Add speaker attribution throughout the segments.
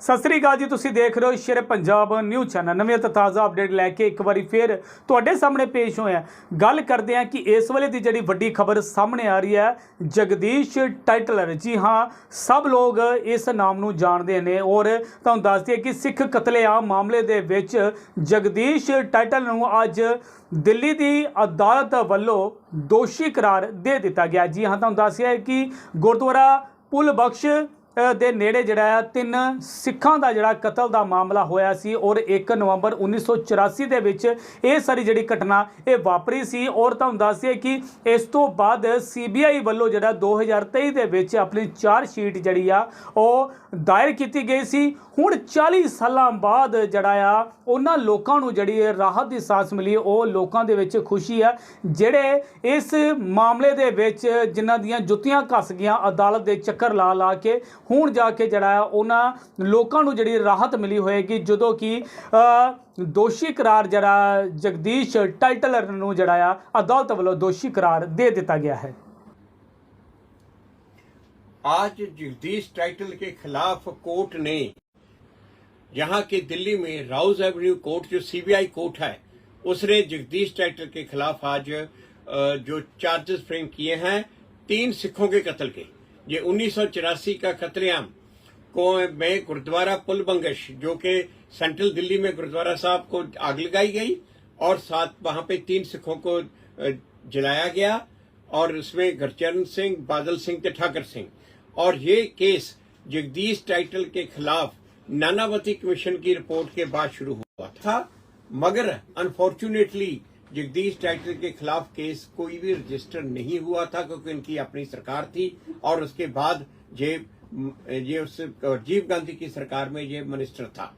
Speaker 1: ਸਤਿ ਸ੍ਰੀ ਅਕਾਲ ਜੀ, ਤੁਸੀਂ ਦੇਖ ਰਹੇ ਹੋ ਸ਼ੇਰ ਪੰਜਾਬ ਨਿਊਜ਼ ਚੈਨਲ। ਨਵੀਂ ਅਤੇ ਤਾਜ਼ਾ ਅਪਡੇਟ ਲੈ ਕੇ ਇੱਕ ਵਾਰੀ ਫੇਰ ਤੁਹਾਡੇ ਸਾਹਮਣੇ ਪੇਸ਼ ਹੋਇਆ ਗੱਲ ਕਰਦੇ ਹਾਂ ਕਿ ਇਸ ਵੇਲੇ ਦੀ ਜਿਹੜੀ ਵੱਡੀ ਖਬਰ ਸਾਹਮਣੇ ਆ ਰਹੀ ਹੈ, ਜਗਦੀਸ਼ ਟਾਈਟਲਰ। ਜੀ ਹਾਂ, ਸਭ ਲੋਕ ਇਸ ਨਾਮ ਨੂੰ ਜਾਣਦੇ ਨੇ ਔਰ ਤੁਹਾਨੂੰ ਦੱਸ ਦਈਏ ਕਿ ਸਿੱਖ ਕਤਲੇਆਮ ਮਾਮਲੇ ਦੇ ਵਿੱਚ ਜਗਦੀਸ਼ ਟਾਈਟਲ ਨੂੰ ਅੱਜ ਦਿੱਲੀ ਦੀ ਅਦਾਲਤ ਵੱਲੋਂ ਦੋਸ਼ੀ ਕਰਾਰ ਦੇ ਦਿੱਤਾ ਗਿਆ। ਜੀ ਹਾਂ, ਤੁਹਾਨੂੰ ਦੱਸਿਆ ਕਿ ਗੁਰਦੁਆਰਾ ਪੁਲ ਬਖਸ਼ ਦੇ ਨੇੜੇ ਜਿਹੜਾ ਆ, ਤਿੰਨ ਸਿੱਖਾਂ ਦਾ ਜਿਹੜਾ ਕਤਲ ਦਾ ਮਾਮਲਾ ਹੋਇਆ ਸੀ ਔਰ 1 ਨਵੰਬਰ 1984 ਦੇ ਵਿੱਚ ਇਹ ਸਾਰੀ ਜਿਹੜੀ ਘਟਨਾ ਇਹ ਵਾਪਰੀ ਸੀ ਔਰ ਤੁਹਾਨੂੰ ਦੱਸਿਆ ਕਿ ਇਸ ਤੋਂ ਬਾਅਦ ਸੀਬੀਆਈ ਵੱਲੋਂ ਜਿਹੜਾ 2023 ਦੇ ਵਿੱਚ ਆਪਣੀ ਚਾਰ ਸ਼ੀਟ ਜਿਹੜੀ ਆ, ਉਹ ਦਾਇਰ ਕੀਤੀ ਗਈ ਸੀ। ਹੁਣ 40 ਸਾਲਾਂ ਬਾਅਦ ਜਿਹੜਾ ਆ, ਉਹਨਾਂ ਲੋਕਾਂ ਨੂੰ ਜਿਹੜੀ ਰਾਹਤ ਦੀ ਸਾਸ ਮਿਲੀ, ਉਹ ਲੋਕਾਂ ਦੇ ਵਿੱਚ ਖੁਸ਼ੀ ਆ, ਜਿਹੜੇ ਇਸ ਮਾਮਲੇ ਦੇ ਵਿੱਚ ਜਿਨ੍ਹਾਂ ਦੀਆਂ ਜੁੱਤੀਆਂ ਘਸ ਗਈਆਂ, ਅਦਾਲਤ ਦੇ ਚੱਕਰ ਲਾ ਲਾ ਕੇ ਹੁਣ ਜਾ ਕੇ ਜਿਹੜਾ ਆ ਉਹਨਾਂ ਲੋਕਾਂ ਨੂੰ ਜਿਹੜੀ ਰਾਹਤ ਮਿਲੀ ਹੋਏਗੀ ਜਦੋਂ ਕਿ ਅ, ਦੋਸ਼ੀ ਕਰਾਰ ਜਿਹੜਾ ਜਗਦੀਸ਼ ਟਾਈਟਲਰ ਨੂੰ ਜਿਹੜਾ ਆ ਅਦਾਲਤ ਵੱਲੋਂ ਦੋਸ਼ੀ ਕਰਾਰ ਦੇ ਦਿੱਤਾ ਗਿਆ ਹੈ
Speaker 2: आज जगदीश टाइटल के खिलाफ कोर्ट ने यहाँ के दिल्ली में राउज एवेन्यू कोर्ट जो सीबीआई कोर्ट है उसने जगदीश टाइटल के खिलाफ आज अ, जो चार्जेस फ्रेम किए हैं तीन सिखों के कत्ल के ये उन्नीस सौ चौरासी का कतलेआम को में गुरुद्वारा पुल बंगश जो कि सेंट्रल दिल्ली में गुरुद्वारा साहब को आग लगाई गई, और साथ वहाँ पे तीन सिखों को जलाया गया, और उसमें गुरचरण सिंह, बादल सिंह ते ठाकर सिंह। और ये केस जगदीश टाइटल के खिलाफ नानावती कमीशन की रिपोर्ट के बाद शुरू हुआ था। मगर अनफॉर्चुनेटली जगदीश टाइटल के खिलाफ केस कोई भी रजिस्टर नहीं हुआ था क्योंकि इनकी अपनी सरकार थी और उसके बाद ये ये उस, राजीव गांधी की सरकार में ये मिनिस्टर था।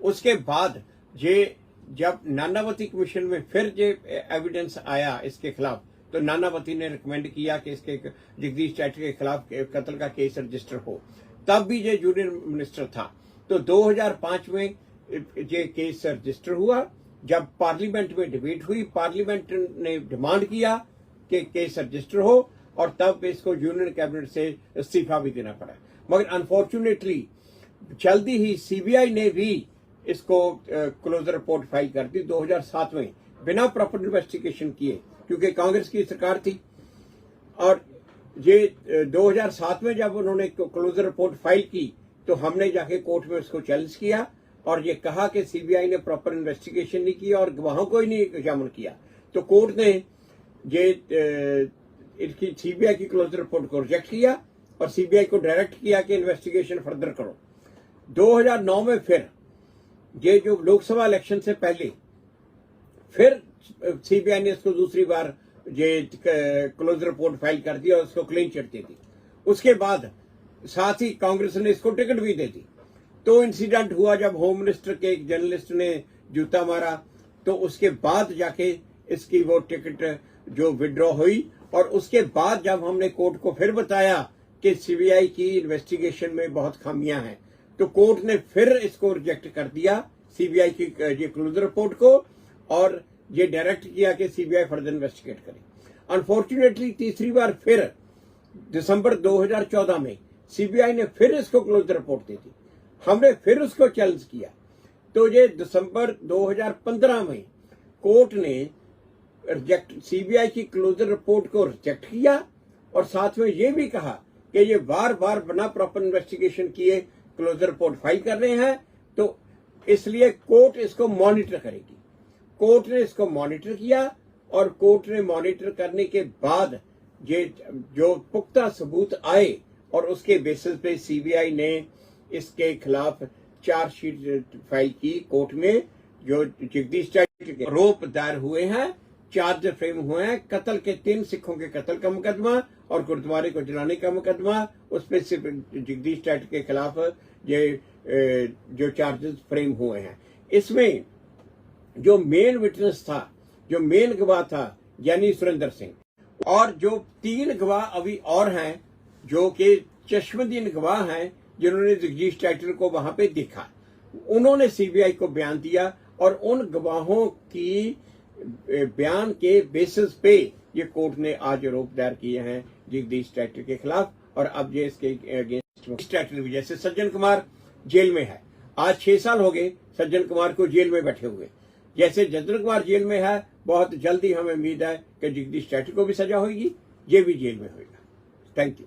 Speaker 2: उसके बाद ये जब नानावती कमीशन में फिर ये एविडेंस आया इसके खिलाफ तो नानावती ने रिकमेंड किया कि इसके, जगदीश टाइटल के खिलाफ कत्ल का केस रजिस्टर हो। तब भी ये जूनियर मिनिस्टर था। तो 2005 में ये केस रजिस्टर हुआ जब पार्लियामेंट में डिबेट हुई पार्लियामेंट ने डिमांड किया कि केस रजिस्टर हो और तब इसको यूनियन कैबिनेट से इस्तीफा भी देना पड़ा। मगर अनफॉर्चुनेटली जल्दी ही सीबीआई ने भी इसको क्लोजर रिपोर्ट फ़ाइल कर दी 2007 में बिना प्रॉपर इन्वेस्टिगेशन किए क्योंकि कांग्रेस की सरकार थी। और ये अ, 2007 में जब उन्होंने क्लोजर रिपोर्ट फ़ाइल की तो हमने जाके कोर्ट में उसको चैलेंज किया। और ये कहा कि सीबीआई ने प्रॉपर इन्वेस्टिगेशन नहीं किया और गवाहों को ही नहीं शामिल किया। तो कोर्ट ने ये इसकी सीबीआई की क्लोज रिपोर्ट को रिजेक्ट किया और सीबीआई को डायरेक्ट किया कि इन्वेस्टिगेशन फर्दर करो। 2009 में फिर ये जो लोकसभा इलेक्शन से पहले, फिर सीबीआई ने इसको दूसरी बार ये क्लोज रिपोर्ट फ़ाइल कर दी और उसको क्लीन चिट दे दी। उसके बाद साथ ही कांग्रेस ने इसको टिकट भी दे दी। तो इंसिडेंट हुआ जब होम मिनिस्टर के एक जर्नलिस्ट ने जूता मारा तो उसके बाद जाके इसकी वो टिकट जो विड्रॉ हुई और उसके बाद जब हमने कोर्ट को फिर बताया कि सीबीआई की इन्वेस्टिगेशन में बहुत खामियाँ हैं तो कोर्ट ने फिर इसको रिजेक्ट कर दिया सीबीआई की, ये क्लोजर रिपोर्ट को और ये डायरेक्ट किया कि सीबीआई फर्दर इन्वेस्टिगेट करे। अनफॉर्चुनेटली तीसरी बार फिर दिसंबर 2014 में सीबीआई ने फिर इसको क्लोजर रिपोर्ट दे दी। हमने फिर उसको चैलेंज किया। तो ये दिसंबर 2015 में कोर्ट ने रिजेक्ट सीबीआई की क्लोजर रिपोर्ट को रिजेक्ट किया और साथ में ये भी कहा कि ये बार बार बिना प्रॉपर इन्वेस्टिगेशन किए क्लोजर रिपोर्ट फ़ाइल कर रहे हैं तो इसलिए कोर्ट इसको मॉनिटर करेगी। कोर्ट ने इसको मॉनिटर किया और कोर्ट ने मॉनिटर करने के बाद ये जो पुख्ता सबूत आए और उसके बेसिस पे सीबीआई ने इसके खिलाफ चार्जशीट फ़ाइल की कोर्ट में जो जगदीश आरोप दायर हुए हैं चार्ज फ्रेम हुए हैं, कत्ल के तीन सिखों के कत्ल का मुकदमा और गुरुद्वारे को जलाने का मुकदमा, उसमें सिर्फ़ जगदीश टाइटल के खिलाफ ये जो चार्जेस फ्रेम हुए हैं। इसमें जो मेन विटनेस था, जो मेन गवाह था, यानी सुरेंद्र सिंह, और जो तीन गवाह अभी और हैं, जो कि चश्मदीन गवाह हैं जिन्होंने जगदीश टाइटल को वहाँ पे देखा। उन्होंने सीबीआई को बयान दिया और उन गवाहों की बयान के बेसिस पे ये कोर्ट ने आज आरोप दायर किए हैं जगदीश टाइटल के खिलाफ और अब ये इसके अगेंस्ट टाइटल भी जैसे सज्जन कुमार जेल में है। आज छह साल हो गए सज्जन कुमार को जेल में बैठे हुए। जैसे सज्जन कुमार जेल में है, बहुत जल्दी हमें उम्मीद है कि जगदीश टाइटल को भी सजा होगी, ये भी जेल में होगा। Thank you